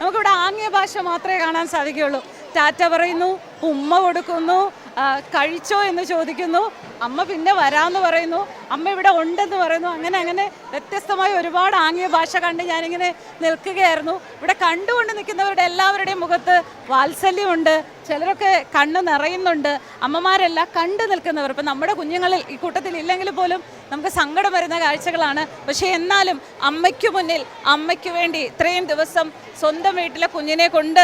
നമുക്കിവിടെ ആംഗ്യ ഭാഷ മാത്രമേ കാണാൻ സാധിക്കുകയുള്ളൂ. ടാറ്റ പറയുന്നു ഉമ്മ കൊടുക്കുന്നു കഴിച്ചോ എന്ന് ചോദിക്കുന്നു. അമ്മ പിന്നെ വരാമെന്ന് പറയുന്നു. അമ്മ ഇവിടെ ഉണ്ടെന്ന് പറയുന്നു. അങ്ങനെ അങ്ങനെ വ്യത്യസ്തമായ ഒരുപാട് ആംഗ്യ ഭാഷ കണ്ട് ഞാനിങ്ങനെ നിൽക്കുകയായിരുന്നു. ഇവിടെ കണ്ടുകൊണ്ട് നിൽക്കുന്നവരുടെ എല്ലാവരുടെയും മുഖത്ത് വാത്സല്യമുണ്ട്. ചിലരൊക്കെ കണ്ണ് നിറയുന്നുണ്ട്. അമ്മമാരെല്ലാം കണ്ടു നിൽക്കുന്നവർ. ഇപ്പം നമ്മുടെ കുഞ്ഞുങ്ങളിൽ ഈ കൂട്ടത്തിൽ ഇല്ലെങ്കിൽ പോലും നമുക്ക് സങ്കടം വരുന്ന കാഴ്ചകളാണ്. പക്ഷേ എന്നാലും അമ്മയ്ക്ക് മുന്നിൽ അമ്മയ്ക്ക് വേണ്ടി ഇത്രയും ദിവസം സ്വന്തം വീട്ടിലെ കുഞ്ഞിനെ കൊണ്ട്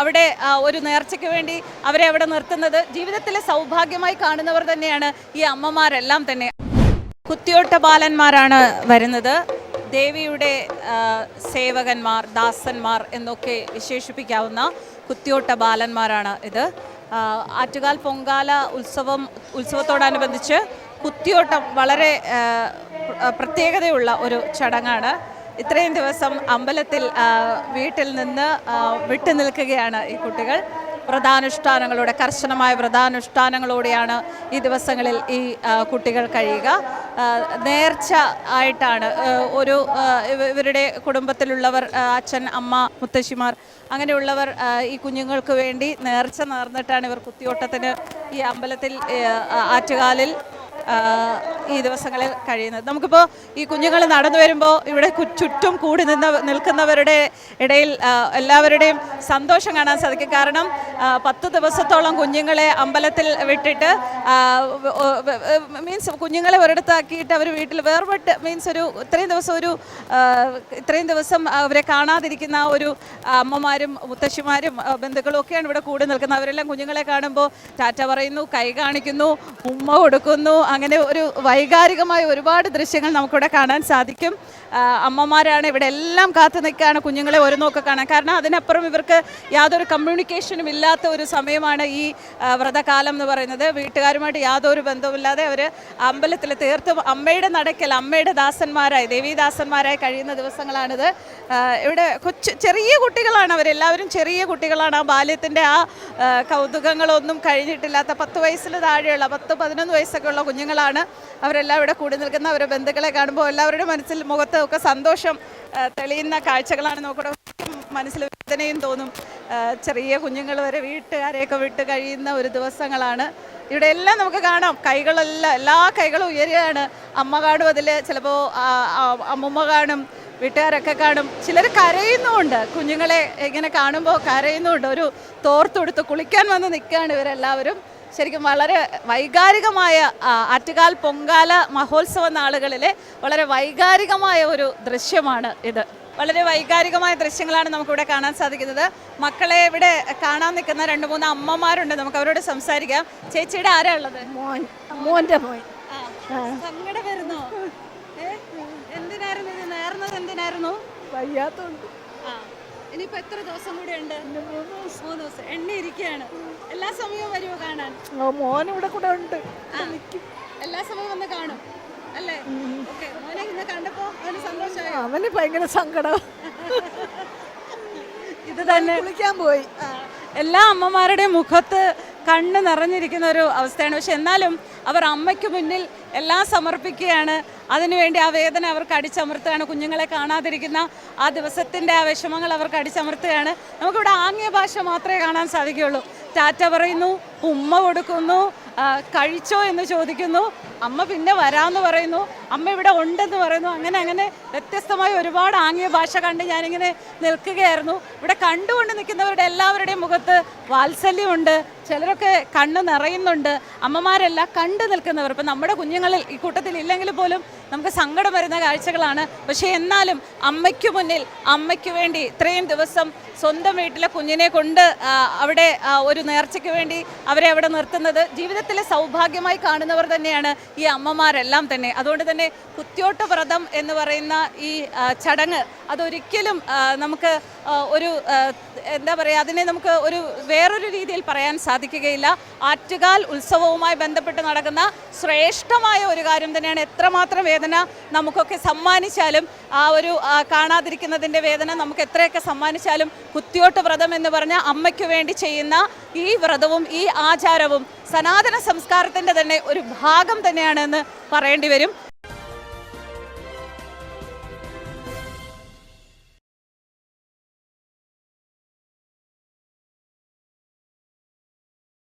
അവിടെ ഒരു നേർച്ചയ്ക്ക് വേണ്ടി അവരെ അവിടെ നിർത്തുന്നത് ജീവിതത്തിലെ സൗഭാഗ്യമായി കാണുന്നവർ തന്നെയാണ് ഈ അമ്മമാരെല്ലാം തന്നെ. കുത്തിയോട്ട ബാലന്മാരാണ് വരുന്നത്. ദേവിയുടെ സേവകന്മാർ ദാസന്മാർ എന്നൊക്കെ വിശേഷിപ്പിക്കാവുന്ന കുത്തിയോട്ട ബാലന്മാരാണ് ഇത്. ആറ്റുകാൽ പൊങ്കാല ഉത്സവം ഉത്സവത്തോടനുബന്ധിച്ച് കുത്തിയോട്ടം വളരെ പ്രത്യേകതയുള്ള ഒരു ചടങ്ങാണ്. ഇത്രയും ദിവസം അമ്പലത്തിൽ വീട്ടിൽ നിന്ന് വിട്ടു നിൽക്കുകയാണ് ഈ കുട്ടികൾ. വ്രതാനുഷ്ഠാനങ്ങളോടെ കർശനമായ വ്രതാനുഷ്ഠാനങ്ങളോടെയാണ് ഈ ദിവസങ്ങളിൽ ഈ കുട്ടികൾ കഴിയുക. നേർച്ച ആയിട്ടാണ് ഒരു ഇവരുടെ കുടുംബത്തിലുള്ളവർ അച്ഛൻ അമ്മ മുത്തശ്ശിമാർ അങ്ങനെയുള്ളവർ ഈ കുഞ്ഞുങ്ങൾക്ക് വേണ്ടി നേർച്ച നേർന്നിട്ടാണ് ഇവർ കുത്തിയോട്ടത്തിന് ഈ അമ്പലത്തിൽ ആറ്റുകാലിൽ ഈ ദിവസങ്ങളിൽ കഴിയുന്നത്. നമുക്കിപ്പോൾ ഈ കുഞ്ഞുങ്ങൾ നടന്നു വരുമ്പോൾ ഇവിടെ ചുറ്റും കൂടി നിന്ന് നിൽക്കുന്നവരുടെ ഇടയിൽ എല്ലാവരുടെയും സന്തോഷം കാണാൻ സാധിക്കും. കാരണം പത്ത് ദിവസത്തോളം കുഞ്ഞുങ്ങളെ അമ്പലത്തിൽ വിട്ടിട്ട് മീൻസ് കുഞ്ഞുങ്ങളെ ഒരിടത്താക്കിയിട്ട് അവർ വീട്ടിൽ വേർപെട്ട് മീൻസ് ഒരു ഇത്രയും ദിവസം ഒരു ഇത്രയും ദിവസം അവരെ കാണാതിരിക്കുന്ന ഒരു അമ്മമാരും മുത്തശ്ശിമാരും ബന്ധുക്കളും ഒക്കെയാണ് ഇവിടെ കൂടി നിൽക്കുന്നത്. അവരെല്ലാം കുഞ്ഞുങ്ങളെ കാണുമ്പോൾ ടാറ്റ പറയുന്നു കൈ കാണിക്കുന്നു ഉമ്മ കൊടുക്കുന്നു അങ്ങനെ ഒരു വൈകാരികമായ ഒരുപാട് ദൃശ്യങ്ങൾ നമുക്കിവിടെ കാണാൻ സാധിക്കും. അമ്മമാരാണ് ഇവിടെ എല്ലാം കാത്തു നിൽക്കുകയാണ് കുഞ്ഞുങ്ങളെ ഒരു നോക്ക് കാണാൻ. കാരണം അതിനപ്പുറം ഇവർക്ക് യാതൊരു കമ്മ്യൂണിക്കേഷനും ഇല്ലാത്ത ഒരു സമയമാണ് ഈ വ്രതകാലം എന്ന് പറയുന്നത്. വീട്ടുകാരുമായിട്ട് യാതൊരു ബന്ധവുമില്ലാതെ അവർ അമ്പലത്തിൽ തീർത്തും അമ്മയുടെ നടക്കൽ അമ്മയുടെ ദാസന്മാരായി ദേവീദാസന്മാരായി കഴിയുന്ന ദിവസങ്ങളാണിത്. ഇവിടെ കൊച്ചു ചെറിയ കുട്ടികളാണ് അവരെല്ലാവരും ചെറിയ കുട്ടികളാണ്. ആ ബാല്യത്തിന്റെ ആ കൗതുകങ്ങളൊന്നും കഴിഞ്ഞിട്ടില്ലാത്ത പത്ത് വയസ്സിൽ താഴെയുള്ള പത്ത് പതിനൊന്ന് വയസ്സൊക്കെ ഉള്ള കുഞ്ഞുങ്ങളാണ് അവരെല്ലാം ഇവിടെ കൂടി നിൽക്കുന്ന അവരുടെ ബന്ധുക്കളെ കാണുമ്പോൾ എല്ലാവരുടെ മനസ്സിൽ മുഖത്ത് ഒക്കെ സന്തോഷം തെളിയുന്ന കാഴ്ചകളാണ്. നോക്കുന്നത് മനസ്സിൽ വേദനയും തോന്നും. ചെറിയ കുഞ്ഞുങ്ങൾ വരെ വീട്ടുകാരെയൊക്കെ വിട്ട് കഴിയുന്ന ഒരു ദിവസങ്ങളാണ്. ഇവിടെ എല്ലാം നമുക്ക് കാണാം. കൈകളെല്ലാം എല്ലാ കൈകളും ഉയരുകയാണ്. അമ്മ കാണും അതിൽ ചിലപ്പോൾ അമ്മുമ്മ കാണും. വീട്ടുകാരൊക്കെ കാണും. ചിലർ കരയുന്നുമുണ്ട്. കുഞ്ഞുങ്ങളെ ഇങ്ങനെ കാണുമ്പോൾ കരയുന്നുമുണ്ട്. ഒരു തോർത്തെടുത്ത് കുളിക്കാൻ വന്ന് നിൽക്കുകയാണ് ഇവരെല്ലാവരും. ശരിക്കും വളരെ വൈകാരികമായ ആറ്റുകാൽ പൊങ്കാല മഹോത്സവ നാളുകളിലെ വളരെ വൈകാരികമായ ഒരു ദൃശ്യമാണ് ഇത്. വളരെ വൈകാരികമായ ദൃശ്യങ്ങളാണ് നമുക്കിവിടെ കാണാൻ സാധിക്കുന്നത്. മക്കളെ ഇവിടെ കാണാൻ നിൽക്കുന്ന രണ്ട് മൂന്ന് അമ്മമാരുണ്ട്. നമുക്ക് അവരോട് സംസാരിക്കാം. ചേച്ചിയുടെ ആരാ ഉള്ളത്? മോൻ. മോന്റെ മോൻ. സങ്കടം വരുന്നോ? നേർന്നത് എന്തിനായിരുന്നു? വയ്യാത്തോണ്ട്. ഇനിയിപ്പോ എത്ര ദിവസം കൂടെ ഉണ്ട്? മൂന്ന് ദിവസം. എണ്ണ ഇരിക്കുകയാണ് എല്ലാ സമയവും വരുമോ കാണാൻ? മോൻ ഇവിടെ കൂടെ ഉണ്ട്. എല്ലാ സമയവും വന്ന് കാണും അല്ലേ? ഓക്കെ മോനെ ഇന്ന് കണ്ടപ്പോ അവന് സന്തോഷമായി. അവന് ഭയങ്കര സങ്കടം. ഇത് തന്നെ. വിളിക്കാൻ പോയി. എല്ലാ അമ്മമാരുടെയും മുഖത്ത് കണ്ണ് നിറഞ്ഞിരിക്കുന്ന ഒരു അവസ്ഥയാണ്. പക്ഷെ എന്നാലും അവർ അമ്മയ്ക്ക് മുന്നിൽ എല്ലാം സമർപ്പിക്കുകയാണ്. അതിനുവേണ്ടി ആ വേദന അവർക്ക് അടിച്ചമർത്തുകയാണ്. കുഞ്ഞുങ്ങളെ കാണാതിരിക്കുന്ന ആ ദിവസത്തിന്റെ ആ വിഷമങ്ങൾ അവർക്ക് അടിച്ചമർത്തുകയാണ്. നമുക്കിവിടെ ആംഗ്യ ഭാഷ മാത്രമേ കാണാൻ സാധിക്കുകയുള്ളൂ. ടാറ്റ പറയുന്നു ഉമ്മ കൊടുക്കുന്നു കഴിച്ചോ എന്ന് ചോദിക്കുന്നു അമ്മ പിന്നെ വരാമെന്ന് പറയുന്നു. അമ്മ ഇവിടെ ഉണ്ടെന്ന് പറയുന്നു. അങ്ങനെ അങ്ങനെ വ്യത്യസ്തമായി ഒരുപാട് ആംഗ്യ ഭാഷ കണ്ട് ഞാനിങ്ങനെ നിൽക്കുകയായിരുന്നു. ഇവിടെ കണ്ടുകൊണ്ട് നിൽക്കുന്നവരുടെ എല്ലാവരുടെയും മുഖത്ത് വാത്സല്യമുണ്ട്. ചിലരൊക്കെ കണ്ണ് നിറയുന്നുണ്ട്. അമ്മമാരെല്ലാം കണ്ടു നിൽക്കുന്നവർ. ഇപ്പം നമ്മുടെ കുഞ്ഞുങ്ങളിൽ ഈ കൂട്ടത്തിൽ ഇല്ലെങ്കിൽ പോലും നമുക്ക് സങ്കടം വരുന്ന കാഴ്ചകളാണ്. പക്ഷേ എന്നാലും അമ്മയ്ക്ക് മുന്നിൽ അമ്മയ്ക്ക് വേണ്ടി ഇത്രയും ദിവസം സ്വന്തം വീട്ടിലെ കുഞ്ഞിനെ കൊണ്ട് അവിടെ ഒരു നേർച്ചയ്ക്ക് വേണ്ടി അവരെ അവിടെ നിർത്തുന്നത് ജീവിതത്തിലെ സൗഭാഗ്യമായി കാണുന്നവർ തന്നെയാണ് ഈ അമ്മമാരെല്ലാം തന്നെ. അതുകൊണ്ട് തന്നെ കുത്തിയോട്ട വ്രതം എന്ന് പറയുന്ന ഈ ചടങ്ങ് അതൊരിക്കലും നമുക്ക് ഒരു എന്താ പറയുക അതിനെ നമുക്ക് ഒരു വേറൊരു രീതിയിൽ പറയാൻ സാധിക്കുകയില്ല. ആറ്റുകാൽ ഉത്സവവുമായി ബന്ധപ്പെട്ട് നടക്കുന്ന ശ്രേഷ്ഠമായ ഒരു കാര്യം തന്നെയാണ്. എത്രമാത്രം വേദന നമുക്കൊക്കെ സമ്മാനിച്ചാലും ആ ഒരു കാണാതിരിക്കുന്നതിന്റെ വേദന നമുക്ക് എത്രയൊക്കെ സമ്മാനിച്ചാലും കുത്തിയോട്ട് വ്രതം എന്ന് പറഞ്ഞ അമ്മയ്ക്ക് വേണ്ടി ചെയ്യുന്ന ഈ വ്രതവും ഈ ആചാരവും സനാതന സംസ്കാരത്തിന്റെ തന്നെ ഒരു ഭാഗം തന്നെയാണെന്ന് പറയേണ്ടി വരും.